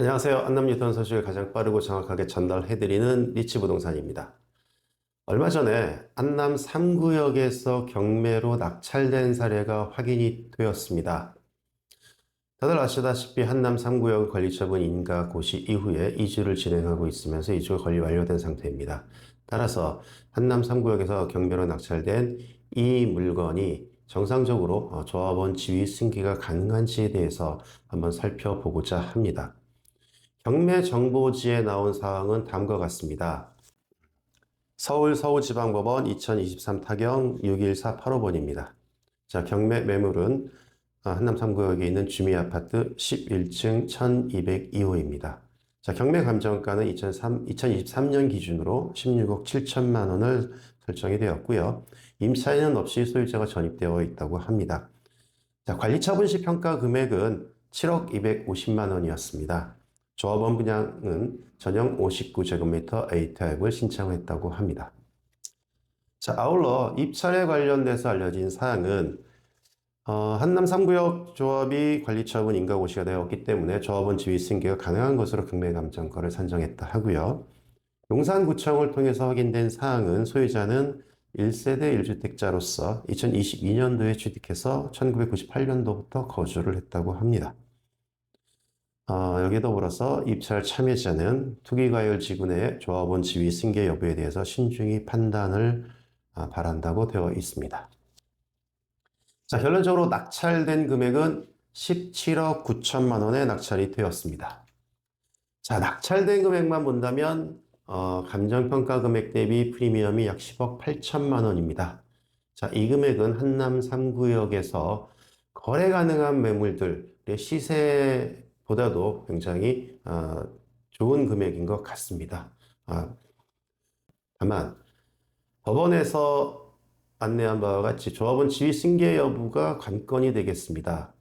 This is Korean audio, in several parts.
안녕하세요. 안남 유턴 소식을 가장 빠르고 정확하게 전달해드리는 리치 부동산입니다. 얼마 전에 안남 3구역에서 경매로 낙찰된 사례가 확인이 되었습니다. 다들 아시다시피 한남 3구역 관리처분 인가 고시 이후에 이주를 진행하고 있으면서 이주가 거의 완료된 상태입니다. 따라서 한남 3구역에서 경매로 낙찰된 이 물건이 정상적으로 어, 조합원 지위 승계가 가능한지에 대해서 한번 살펴보고자 합니다. 경매 정보지에 나온 사항은 다음과 같습니다. 서울 서울지방법원 2023 타경 61485번입니다. 자, 경매 매물은 아, 한남 3구역에 있는 주미 아파트 11층 1202호입니다. 자, 경매 감정가는 2003, 2023년 기준으로 16억 7천만 원을 설정이 되었고요. 임차인은 없이 소유자가 전입되어 있다고 합니다. 자, 관리처분 시 평가 금액은 7억 250만 원이었습니다. 조합원 분양은 전용 59제곱미터 A타입을 신청했다고 합니다. 자, 아울러 입찰에 관련돼서 알려진 사항은 어, 한남 3구역 조합이 관리처분 인가고시가 되었기 때문에 조합원 지위 승계가 가능한 것으로 경매감정가를 산정했다 하고요. 용산구청을 통해서 확인된 사항은 소유자는 1세대 1주택자로서 2022년도에 취득해서 1998년도부터 거주를 했다고 합니다. 어, 여기에 더불어서 입찰 참여자는 투기과열 지구내 조합원 지위 승계 여부에 대해서 신중히 판단을 아, 바란다고 되어 있습니다. 자, 결론적으로 낙찰된 금액은 17억 9천만 원에 낙찰이 되었습니다. 자, 낙찰된 금액만 본다면 어, 감정평가 금액 대비 프리미엄이 약 10억 8천만 원입니다. 자, 이 금액은 한남 3구역에서 거래 가능한 매물들의 시세 보다도 굉장히 어, 좋은 금액인 것 같습니다. 아, 다만 법원에서 안내한 바와 같이 조합원 지위 승계 여부가 관건이 되겠습니다.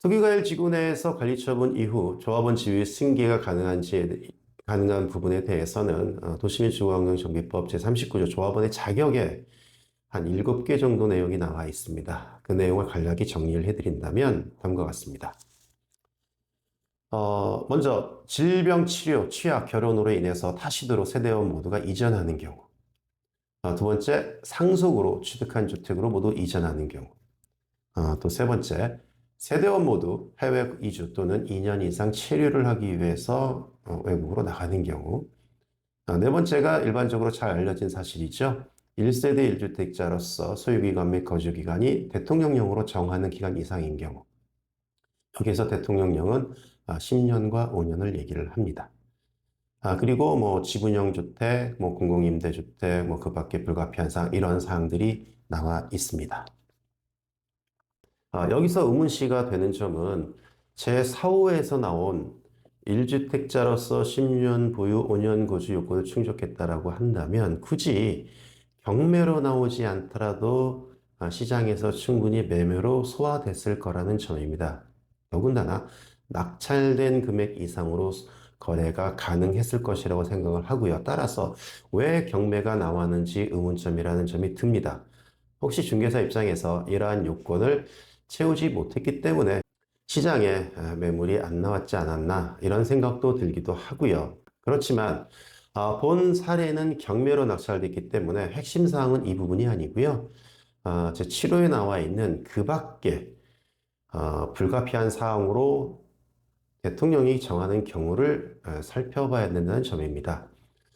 특유가일 지구 내에서 관리 처분 이후 조합원 지위 승계가 가능한지 가능한 부분에 대해서는 어, 도시민 주거환경정비법 제39조 조합원의 자격에 한 7개 정도 내용이 나와 있습니다. 그 내용을 간략히 정리를 해드린다면 다음과 같습니다. 어, 먼저 질병 치료, 취약, 결혼으로 인해서 타시드로 세대원 모두가 이전하는 경우 어, 두 번째, 상속으로 취득한 주택으로 모두 이전하는 경우 어, 또 세 번째, 세대원 모두 해외 이주 또는 2년 이상 체류를 하기 위해서 어, 외국으로 나가는 경우. 아, 네 번째가 일반적으로 잘 알려진 사실이죠. 1세대 1주택자로서 소유기간 및 거주기간이 대통령령으로 정하는 기간 이상인 경우. 여기서 대통령령은 10년과 5년을 얘기를 합니다. 아, 그리고 뭐 지분형 주택, 뭐 공공임대 주택, 뭐 그 밖에 불가피한 사항, 이런 사항들이 나와 있습니다. 아, 여기서 의문시가 되는 점은 제4호에서 나온 1주택자로서 10년 보유 5년 거주 요건을 충족했다라고 한다면 굳이 경매로 나오지 않더라도 아, 시장에서 충분히 매매로 소화됐을 거라는 점입니다. 더군다나 낙찰된 금액 이상으로 거래가 가능했을 것이라고 생각을 하고요. 따라서 왜 경매가 나왔는지 의문점이라는 점이 듭니다. 혹시 중개사 입장에서 이러한 요건을 채우지 못했기 때문에 시장에 매물이 안 나왔지 않았나 이런 생각도 들기도 하고요. 그렇지만 어, 본 사례는 경매로 낙찰됐기 때문에 핵심 사항은 이 부분이 아니고요. 어, 제 7호에 나와 있는 그 밖에 어, 불가피한 사항으로 대통령이 정하는 경우를 살펴봐야 된다는 점입니다.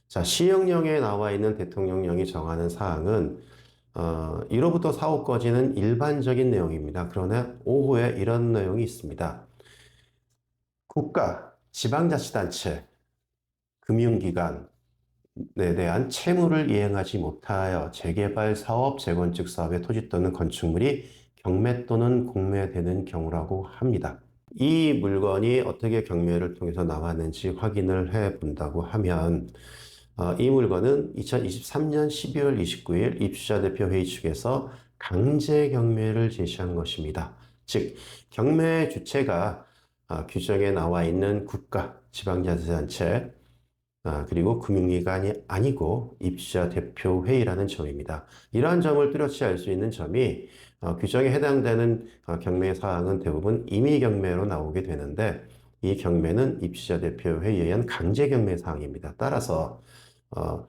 자, 시행령에 나와 있는 대통령령이 정하는 사항은 어, 1호부터 4호까지는 일반적인 내용입니다. 그러나 5호에 이런 내용이 있습니다. 국가, 지방자치단체, 금융기관에 대한 채무를 이행하지 못하여 재개발 사업, 재건축 사업의 토지 또는 건축물이 경매 또는 공매되는 경우라고 합니다. 이 물건이 어떻게 경매를 통해서 나왔는지 확인을 해 본다고 하면 어, 이 물건은 2023년 12월 29일 입주자 대표 회의 측에서 강제 경매를 제시한 것입니다. 즉 경매 주체가 어, 규정에 나와 있는 국가, 지방자치단체 아, 그리고 금융기관이 아니고 입주자 대표 회의라는 점입니다. 이러한 점을 뚜렷이 알 수 있는 점이 어, 규정에 해당되는 경매 사항은 대부분 임의 경매로 나오게 되는데 이 경매는 입주자 대표회의에 의한 강제 경매 사항입니다. 따라서 어,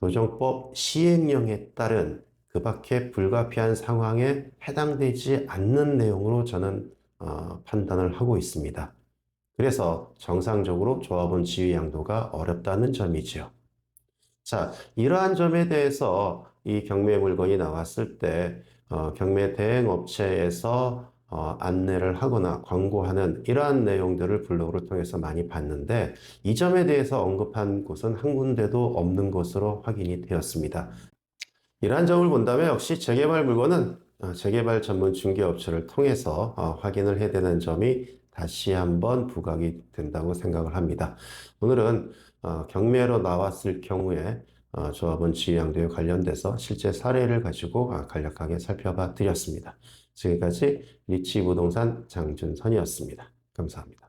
도정법 시행령에 따른 그 밖에 불가피한 상황에 해당되지 않는 내용으로 저는 어, 판단을 하고 있습니다. 그래서 정상적으로 조합원 지위 양도가 어렵다는 점이지요. 자, 이러한 점에 대해서 이 경매 물건이 나왔을 때 어, 경매 대행 업체에서 어, 안내를 하거나 광고하는 이러한 내용들을 블로그를 통해서 많이 봤는데 이 점에 대해서 언급한 곳은 한 군데도 없는 것으로 확인이 되었습니다. 이러한 점을 본다면 역시 재개발 물건은 어, 재개발 전문 중개업체를 통해서 어, 확인을 해야 되는 점이 다시 한번 부각이 된다고 생각을 합니다. 오늘은 어, 경매로 나왔을 경우에 어, 조합원 지위양도에 관련돼서 실제 사례를 가지고 아, 간략하게 살펴봐 드렸습니다. 지금까지 리치 부동산 장준선이었습니다. 감사합니다.